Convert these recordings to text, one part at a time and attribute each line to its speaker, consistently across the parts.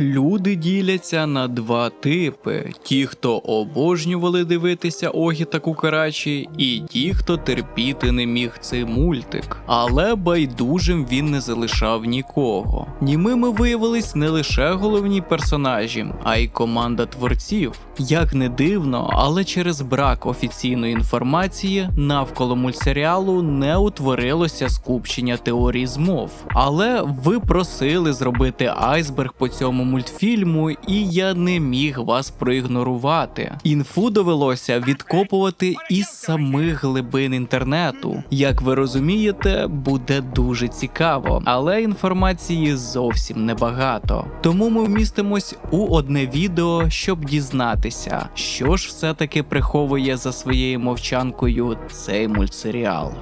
Speaker 1: Люди діляться на два типи: ті, хто обожнювали дивитися Огі та Кукарачі, і ті, хто терпіти не міг цей мультик. Але байдужим він не залишав нікого. Німими виявились не лише головні персонажі, а й команда творців. Як не дивно, але через брак офіційної інформації навколо мультсеріалу не утворилося скупчення теорій змов. Але ви просили зробити айсберг по цьому мультфільму, і я не міг вас проігнорувати. Інфу довелося відкопувати із самих глибин інтернету. Як ви розумієте, буде дуже цікаво, але інформації зовсім небагато. Тому ми вмістимось у одне відео, щоб дізнатися, що ж все-таки приховує за своєю мовчанкою цей мультсеріал.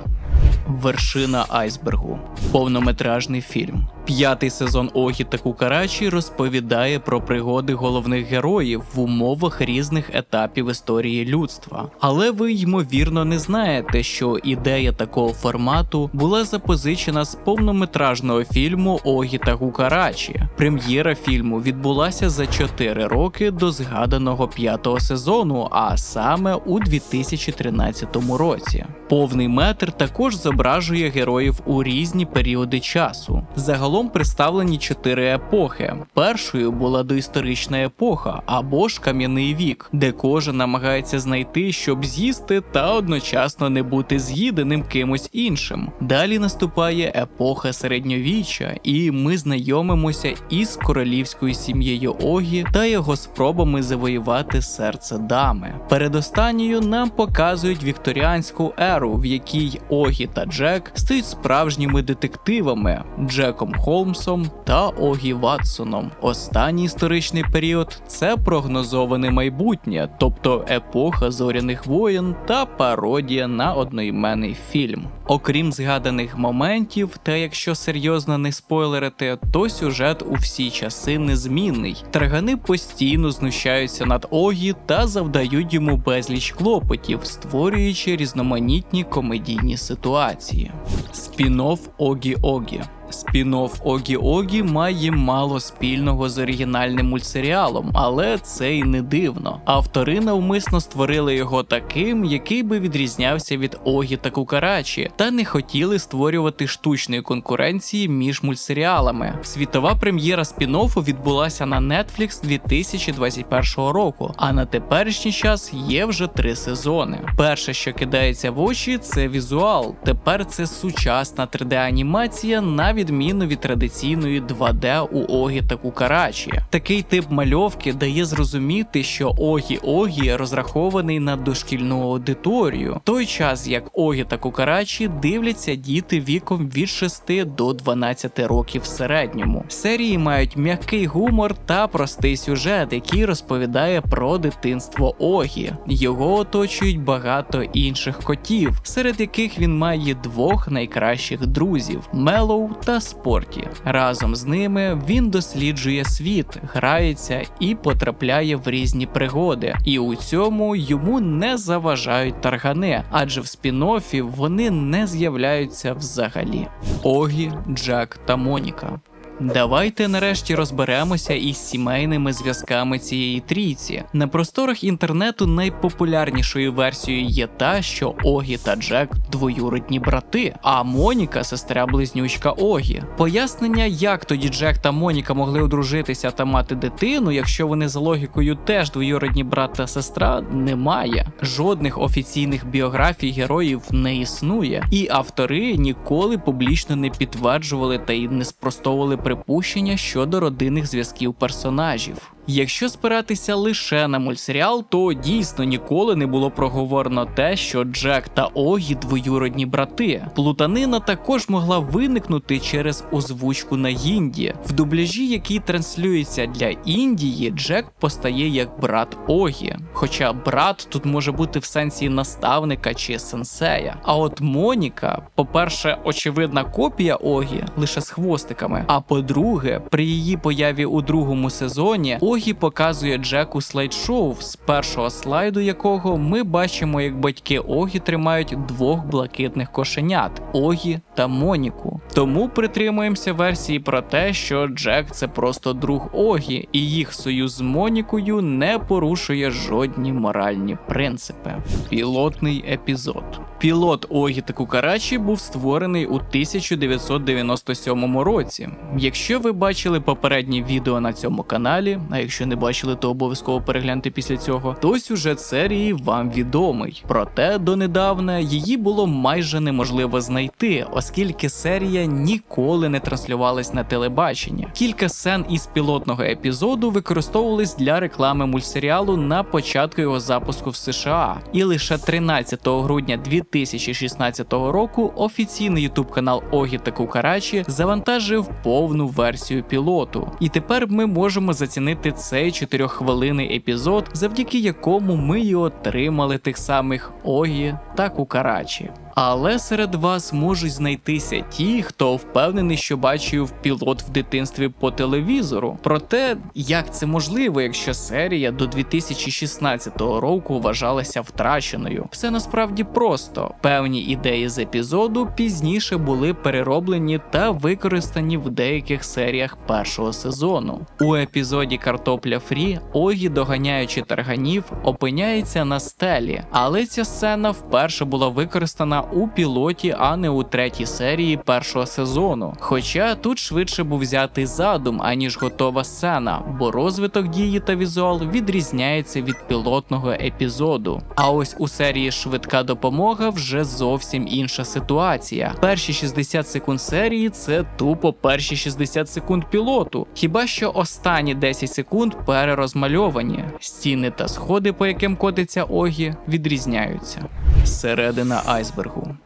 Speaker 1: Вершина айсбергу повнометражний фільм. П'ятий сезон Огі та Кукарачі розповідає про пригоди головних героїв в умовах різних етапів історії людства. Але ви ймовірно не знаєте, що ідея такого формату була запозичена з повнометражного фільму Огі та Кукарачі. Прем'єра фільму відбулася за 4 роки до згаданого п'ятого сезону, а саме у 2013 році. Повний метр також зображує героїв у різні періоди часу. Загалом представлені чотири епохи. Першою була доісторична епоха або ж кам'яний вік, де кожен намагається знайти, щоб з'їсти та одночасно не бути з'їденим кимось іншим. Далі наступає епоха середньовіччя, і ми знайомимося із королівською сім'єю Огі та його спробами завоювати серце дами. Передостанньою нам показують вікторіанську еру, в якій Огі та Джек стають справжніми детективами Джеком Холмсом та Огі Ватсоном. Останній історичний період це прогнозоване майбутнє, тобто епоха зоряних воєн та пародія на одноіменний фільм. Окрім згаданих моментів, та якщо серйозно не спойлерити, то сюжет у всі часи незмінний. Таргани постійно знущаються над Огі та завдають йому безліч клопотів, створюючи різноманітні комедійні ситуації. Спін-офф Огі Огі. Спін-офф Огі Огі має мало спільного з оригінальним мультсеріалом, але це й не дивно. Автори навмисно створили його таким, який би відрізнявся від Огі та Кукарачі, та не хотіли створювати штучної конкуренції між мультсеріалами. Світова прем'єра спін-оффу відбулася на Netflix 2021 року, а на теперішній час є вже три сезони. Перше, що кидається в очі, це візуал. Тепер це сучасна 3D-анімація на відміну від традиційної 2D у Огі та Кукарачі. Такий тип мальовки дає зрозуміти, що Огі Огі розрахований на дошкільну аудиторію, той час як Огі та Кукарачі дивляться діти віком від 6 до 12 років в середньому. Серії мають м'який гумор та простий сюжет, який розповідає про дитинство Огі. Його оточують багато інших котів, серед яких він має двох найкращих друзів Мелоу та Спорті. Разом з ними він досліджує світ, грається і потрапляє в різні пригоди. І у цьому йому не заважають таргани, адже в спін-оффі вони не з'являються взагалі. Огі, Джек та Моніка. Давайте нарешті розберемося із сімейними зв'язками цієї трійці. На просторах інтернету найпопулярнішою версією є та, що Огі та Джек двоюродні брати, а Моніка сестра близнючка Огі. Пояснення, як тоді Джек та Моніка могли одружитися та мати дитину, якщо вони за логікою теж двоюродні брат та сестра, немає. Жодних офіційних біографій героїв не існує, і автори ніколи публічно не підтверджували та й не спростовували припущення щодо родинних зв'язків персонажів. Якщо спиратися лише на мультсеріал, то дійсно ніколи не було проговорено те, що Джек та Огі двоюродні брати. Плутанина також могла виникнути через озвучку на Гінді. В дубляжі, який транслюється для Індії, Джек постає як брат Огі. Хоча брат тут може бути в сенсі наставника чи сенсея. А от Моніка, по-перше, очевидна копія Огі лише з хвостиками. А по-друге, при її появі у другому сезоні Огі показує Джеку слайд-шоу, з першого слайду якого ми бачимо, як батьки Огі тримають двох блакитних кошенят Огі та Моніку. Тому притримуємося версії про те, що Джек це просто друг Огі, і їх союз з Монікою не порушує жодні моральні принципи. Пілотний епізод. Пілот Огі та Кукарачі був створений у 1997 році. Якщо ви бачили попереднє відео на цьому каналі, якщо не бачили, то обов'язково перегляньте після цього, то сюжет серії вам відомий. Проте донедавна її було майже неможливо знайти, оскільки серія ніколи не транслювалась на телебаченні. Кілька сцен із пілотного епізоду використовувались для реклами мультсеріалу на початку його запуску в США, і лише 13 грудня 2016 року офіційний ютуб канал Огі та Кукарачі завантажив повну версію пілоту. І тепер ми можемо зацінити цей 4-хвилинний епізод, завдяки якому ми і отримали тих самих Огі та Кукарачі. Але серед вас можуть знайтися ті, хто впевнений, що бачив пілот в дитинстві по телевізору. Проте, як це можливо, якщо серія до 2016 року вважалася втраченою? Все насправді просто. Певні ідеї з епізоду пізніше були перероблені та використані в деяких серіях першого сезону. У епізоді Картопля Фрі Огі, доганяючи тарганів, опиняється на стелі, але ця сцена вперше була використана у пілоті, а не у третій серії першого сезону. Хоча тут швидше був взятий задум, аніж готова сцена, бо розвиток дії та візуал відрізняється від пілотного епізоду. А ось у серії Швидка допомога вже зовсім інша ситуація. Перші 60 секунд серії це тупо перші 60 секунд пілоту. Хіба що останні 10 секунд перерозмальовані. Стіни та сходи, по яким котиться Огі, відрізняються. Середина айсбергу.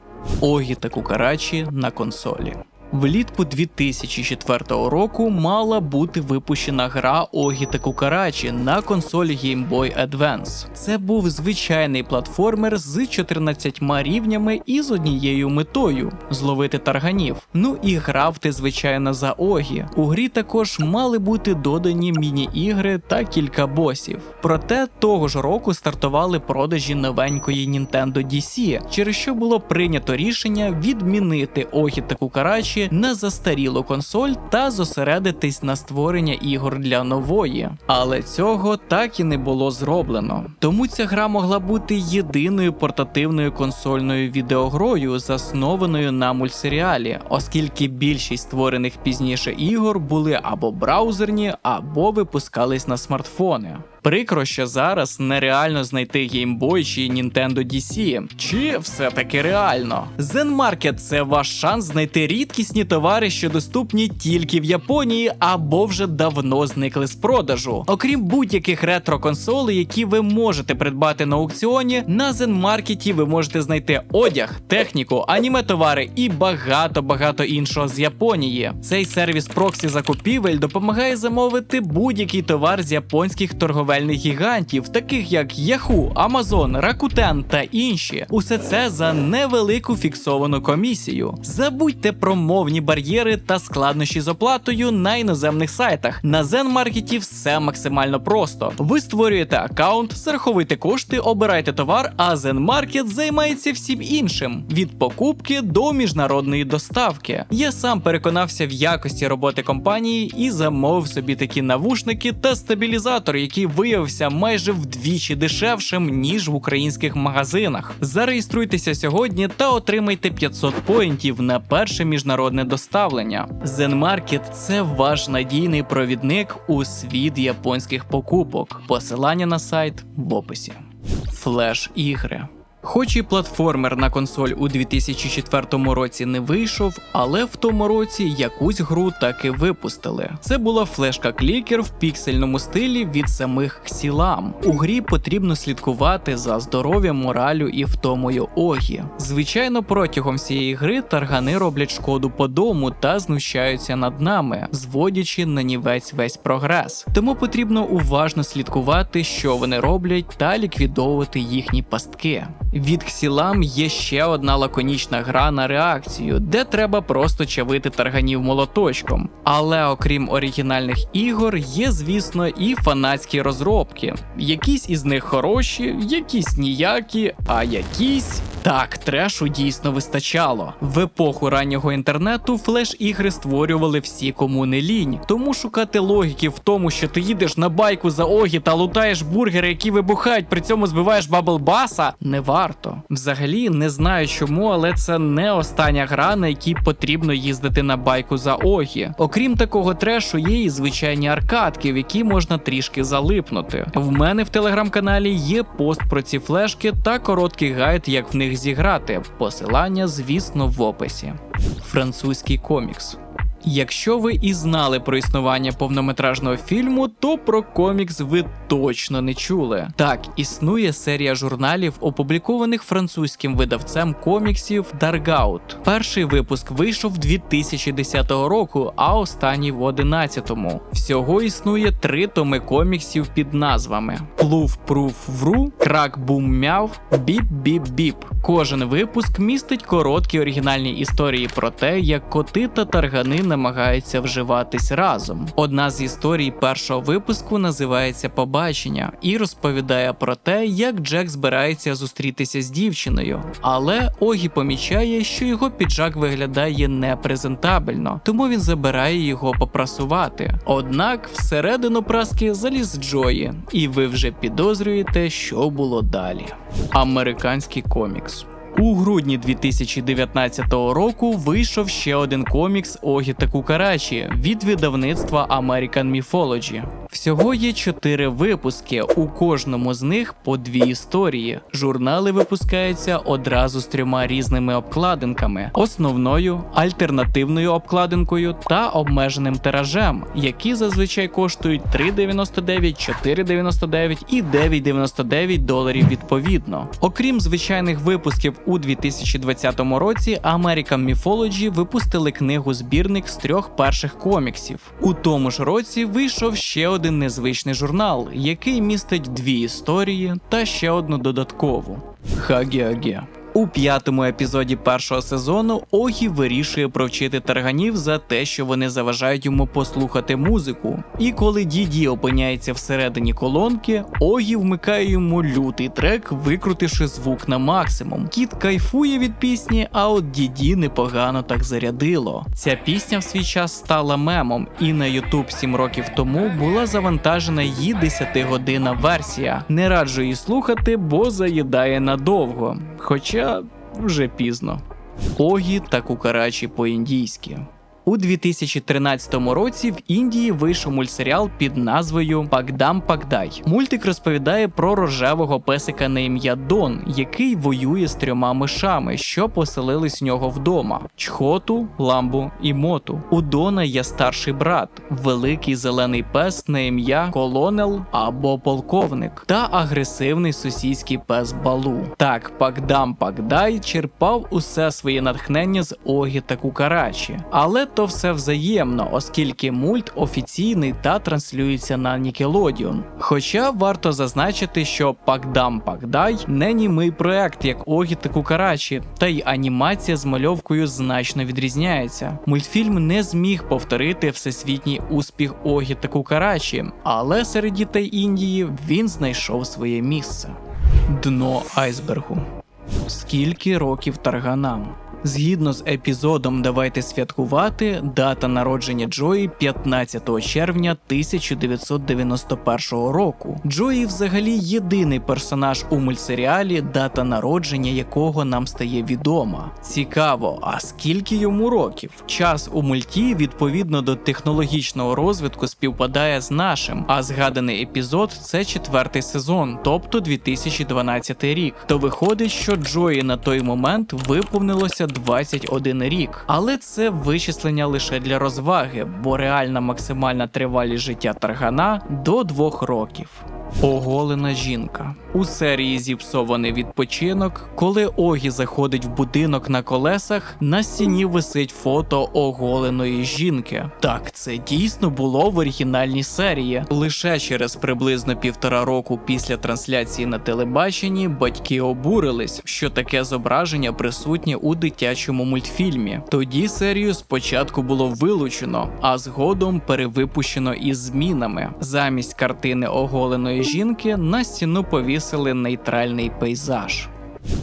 Speaker 1: Огі та Кукарачі на консолі. Влітку 2004 року мала бути випущена гра Огі та Кукарачі на консолі Game Boy Advance. Це був звичайний платформер з 14 рівнями і з однією метою зловити тарганів. Ну і грав ти, звичайно, за Огі. У грі також мали бути додані міні-ігри та кілька босів. Проте того ж року стартували продажі новенької Nintendo DC, через що було прийнято рішення відмінити Огі та Кукарачі на застарілу консоль та зосередитись на створення ігор для нової. Але цього так і не було зроблено. Тому ця гра могла бути єдиною портативною консольною відеогрою, заснованою на мультсеріалі, оскільки більшість створених пізніше ігор були або браузерні, або випускались на смартфони. Прикро, що зараз нереально знайти Boy чи Nintendo DC. Чи все-таки реально? Zen Market – це ваш шанс знайти рідкісні товари, що доступні тільки в Японії або вже давно зникли з продажу. Окрім будь-яких ретро-консолей, які ви можете придбати на аукціоні, на Zen Market ви можете знайти одяг, техніку, аніме товари і багато-багато іншого з Японії. Цей сервіс проксі закупівель допомагає замовити будь-який товар з японських торговельних гігантів, таких як Yahoo, Amazon, Rakuten та інші. Усе це за невелику фіксовану комісію. Забудьте про мовні бар'єри та складнощі з оплатою на іноземних сайтах. На Zen все максимально просто. Ви створюєте аккаунт, зараховуєте кошти, обираєте товар, а Zen Market займається всім іншим від покупки до міжнародної доставки. Я сам переконався в якості роботи компанії і замовив собі такі навушники та стабілізатор, який виявився майже вдвічі дешевшим ніж в українських магазинах. Зареєструйтеся сьогодні та отримайте 500 поінтів на перше міжнародне доставлення. Zen Market – це ваш надійний провідник у світ японських покупок. Посилання на сайт в описі. Флеш ігри. Хоч і платформер на консоль у 2004 році не вийшов, але в тому році якусь гру таки випустили. Це була флешка клікер в піксельному стилі від самих Xilам. У грі потрібно слідкувати за здоров'ям, моралю і втомою Огі. Звичайно, протягом всієї гри таргани роблять шкоду по дому та знущаються над нами, зводячи на нівець весь прогрес. Тому потрібно уважно слідкувати, що вони роблять, та ліквідовувати їхні пастки. Від Ксілам є ще одна лаконічна гра на реакцію, де треба просто чавити тарганів молоточком. Але окрім оригінальних ігор, є, звісно, і фанатські розробки. Якісь із них хороші, якісь ніякі, а якісь. Так, трешу дійсно вистачало. В епоху раннього інтернету флеш-ігри створювали всі, кому не лінь. Тому шукати логіки в тому, що ти їдеш на байку за огі та лутаєш бургери, які вибухають, при цьому збиваєш баблбаса, не варто. Взагалі не знаю чому, але це не остання гра, на якій потрібно їздити на байку за огі. Окрім такого трешу, є і звичайні аркадки, в які можна трішки залипнути. В мене в телеграм-каналі є пост про ці флешки та короткий гайд, як в них зіграти. Посилання, звісно, в описі. Французький комікс. Якщо ви і знали про існування повнометражного фільму, то про комікс ви точно не чули. Так, існує серія журналів, опублікованих французьким видавцем коміксів Dargout. Перший випуск вийшов 2010 року, а останній в 11-му. Всього існує три томи коміксів під назвами: Плув Пруф Вру, Крак Бум Мяв, Біп Біп Біп. Кожен випуск містить короткі оригінальні історії про те, як коти та таргани намагаються вживатись разом. Одна з історій першого випуску називається Побачення і розповідає про те, як Джек збирається зустрітися з дівчиною. Але Огі помічає, що його піджак виглядає непрезентабельно, тому він забирає його попрасувати. Однак всередину праски заліз Джої, і ви вже підозрюєте, що було далі. Американський комікс. У грудні 2019 року вийшов ще один комікс Огі та Кукарачі від видавництва American Mythology. Всього є чотири випуски, у кожному з них по дві історії. Журнали випускаються одразу з трьома різними обкладинками: основною, альтернативною обкладинкою та обмеженим тиражем, які зазвичай коштують 3,99, 4,99 і 9,99 доларів відповідно. Окрім звичайних випусків у 2020 році, American Mythology випустили книгу збірник з трьох перших коміксів. У тому ж році вийшов ще один незвичний журнал, який містить дві історії та ще одну додаткову. Хагі-аге. У п'ятому епізоді першого сезону Огі вирішує провчити тарганів за те, що вони заважають йому послухати музику. І коли Діді опиняється всередині колонки, Огі вмикає йому лютий трек, викрутивши звук на максимум. Кіт кайфує від пісні, а от Діді непогано так зарядило. Ця пісня в свій час стала мемом, і на YouTube 7 років тому була завантажена її 10-годинна версія. Не раджу її слухати, бо заїдає надовго. Хоча вже пізно. Огі та кукарачі по-індійськи. У 2013 році в Індії вийшов мультсеріал під назвою Пагдам Пагдай. Мультик розповідає про рожевого песика на ім'я Дон, який воює з трьома мишами, що поселились у нього вдома: Чхоту, Ламбу і Моту. У Дона є старший брат, великий зелений пес на ім'я Колонел або полковник, та агресивний сусідський пес Балу. Так, Пагдам Пагдай черпав усе своє натхнення з Огі та Кукарачі, але то все взаємно, оскільки мульт офіційний та транслюється на Nickelodeon. Хоча варто зазначити, що Пакдам Пакдай не німий проект, як Огі та Кукарачі, та й анімація з мальовкою значно відрізняється. Мультфільм не зміг повторити всесвітній успіх Огі та Кукарачі, але серед дітей Індії він знайшов своє місце. Дно айсбергу. Скільки років тарганам? Згідно з епізодом Давайте святкувати, дата народження Джої 15 червня 1991 року. Джої взагалі єдиний персонаж у мультсеріалі, дата народження якого нам стає відома. Цікаво, а скільки йому років? Час у мульті відповідно до технологічного розвитку співпадає з нашим, а згаданий епізод це четвертий сезон, тобто 2012 рік. То виходить, що Джої на той момент виповнилося 21 рік. Але це вичислення лише для розваги, бо реальна максимальна тривалість життя таргана до 2 років. Оголена жінка у серії Зіпсований відпочинок, коли Огі заходить в будинок на колесах, на стіні висить фото оголеної жінки. Так, це дійсно було в оригінальній серії. Лише через приблизно півтора року після трансляції на телебаченні батьки обурились, що таке зображення присутнє у дитячому мультфільмі. Тоді серію спочатку було вилучено, а згодом перевипущено із змінами. Замість картини оголеної жінки на стіну повісили нейтральний пейзаж.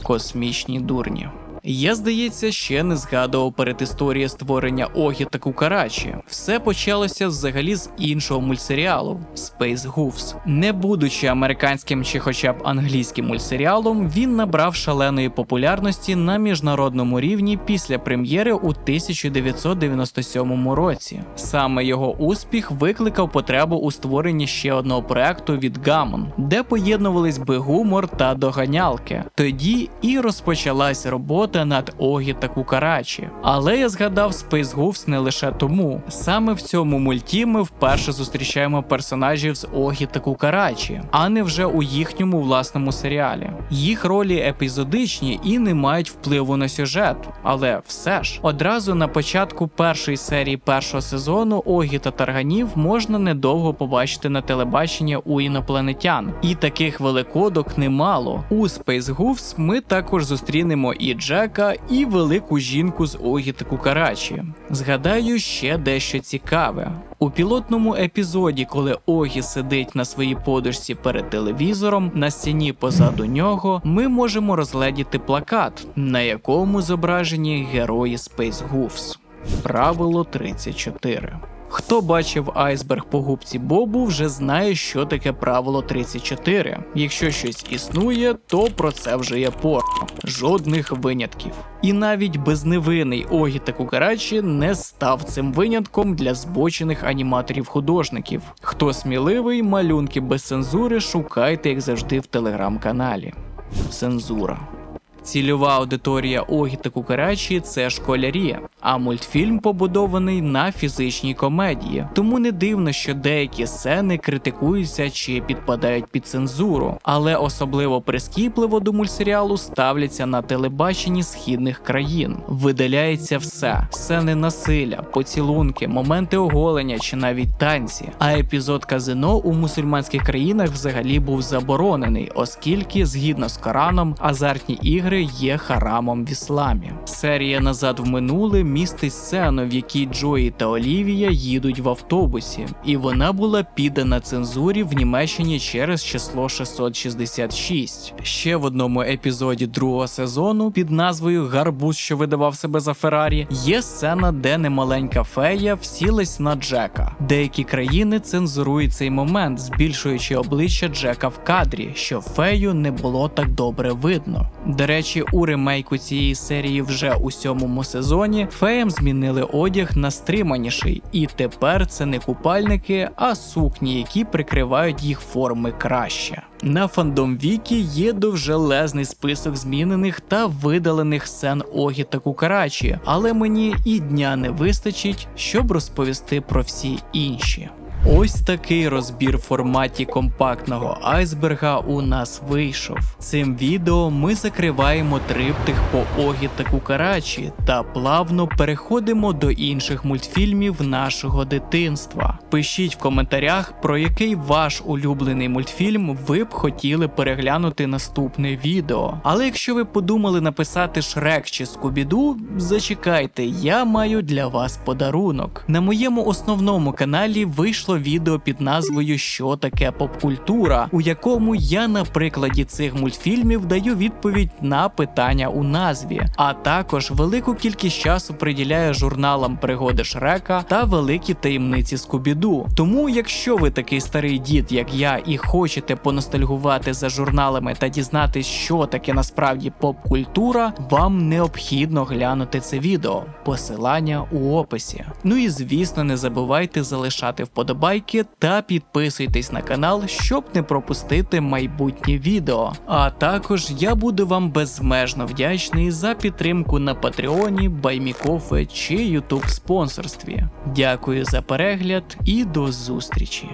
Speaker 1: Космічні дурні. Я, здається, ще не згадував перед історією створення Огі та Кукарачі. Все почалося взагалі з іншого мультсеріалу Space Goofs. Не будучи американським чи хоча б англійським мультсеріалом, він набрав шаленої популярності на міжнародному рівні після прем'єри у 1997 році. Саме його успіх викликав потребу у створенні ще одного проекту від Gammon, де поєднувались би гумор та доганялки. Тоді і розпочалась робота над Огі та Кукарачі. Але я згадав Space Goofs не лише тому. Саме в цьому мульті ми вперше зустрічаємо персонажів з Огі та Кукарачі, а не вже у їхньому власному серіалі. Їх ролі епізодичні і не мають впливу на сюжет, але все ж одразу на початку першої серії першого сезону Огі та Тарганів можна недовго побачити на телебаченні у інопланетян, і таких великодок немало. У Space Goofs ми також зустрінемо і Джека, і велику жінку з Огі та Кукарачі. Згадаю ще дещо цікаве. У пілотному епізоді, коли Огі сидить на своїй подушці перед телевізором, на стіні позаду нього ми можемо розгледіти плакат, на якому зображені герої Space Goofs. Правило 34. Хто бачив айсберг по губці Бобу, вже знає, що таке правило 34. Якщо щось існує, то про це вже є порно. Жодних винятків. І навіть безневинний Огі та Кукарачі не став цим винятком для збочених аніматорів-художників. Хто сміливий, малюнки без цензури шукайте, як завжди, в телеграм-каналі. Цензура. Цільова аудиторія Огі та Кукарачі це школярі, а мультфільм побудований на фізичній комедії. Тому не дивно, що деякі сцени критикуються чи підпадають під цензуру, але особливо прискіпливо до мультсеріалу ставляться на телебаченні східних країн. Видаляється все: сцени насилля, поцілунки, моменти оголення чи навіть танці. А епізод казино у мусульманських країнах взагалі був заборонений, оскільки, згідно з Кораном, азартні ігри є харамом в ісламі. Серія назад в минуле містить сцену, в якій Джої та Олівія їдуть в автобусі, і вона була піддана цензурі в Німеччині через число 666. Ще в одному епізоді другого сезону під назвою Гарбуз, що видавав себе за Феррарі, є сцена, де немаленька фея всілась на Джека. Деякі країни цензурують цей момент, збільшуючи обличчя Джека в кадрі, щоб фею не було так добре видно. До речі, у ремейку цієї серії вже у сьомому сезоні феям змінили одяг на стриманіший, і тепер це не купальники, а сукні, які прикривають їх форми краще. На фандом Вікі є довжелезний список змінених та видалених сцен Огі та Кукарачі, але мені і дня не вистачить, щоб розповісти про всі інші. Ось такий розбір в форматі компактного айсберга у нас вийшов. Цим відео ми закриваємо триптих по Огі та Кукарачі та плавно переходимо до інших мультфільмів нашого дитинства. Пишіть в коментарях, про який ваш улюблений мультфільм ви б хотіли переглянути наступне відео. Але якщо ви подумали написати Шрек чи Скубіду, зачекайте, я маю для вас подарунок. На моєму основному каналі вийшло відео під назвою Що таке попкультура, у якому я на прикладі цих мультфільмів даю відповідь на питання у назві, а також велику кількість часу приділяю журналам пригоди Шрека та великі таємниці Скубіду. Тому, якщо ви такий старий дід, як я, і хочете поностальгувати за журналами та дізнатись, що таке насправді поп-культура, вам необхідно глянути це відео. Посилання у описі. Ну і звісно, не забувайте залишати вподобайки та підписуйтесь на канал, щоб не пропустити майбутні відео. А також я буду вам безмежно вдячний за підтримку на Патреоні, Баймікофе чи Ютуб спонсорстві. Дякую за перегляд і до зустрічі!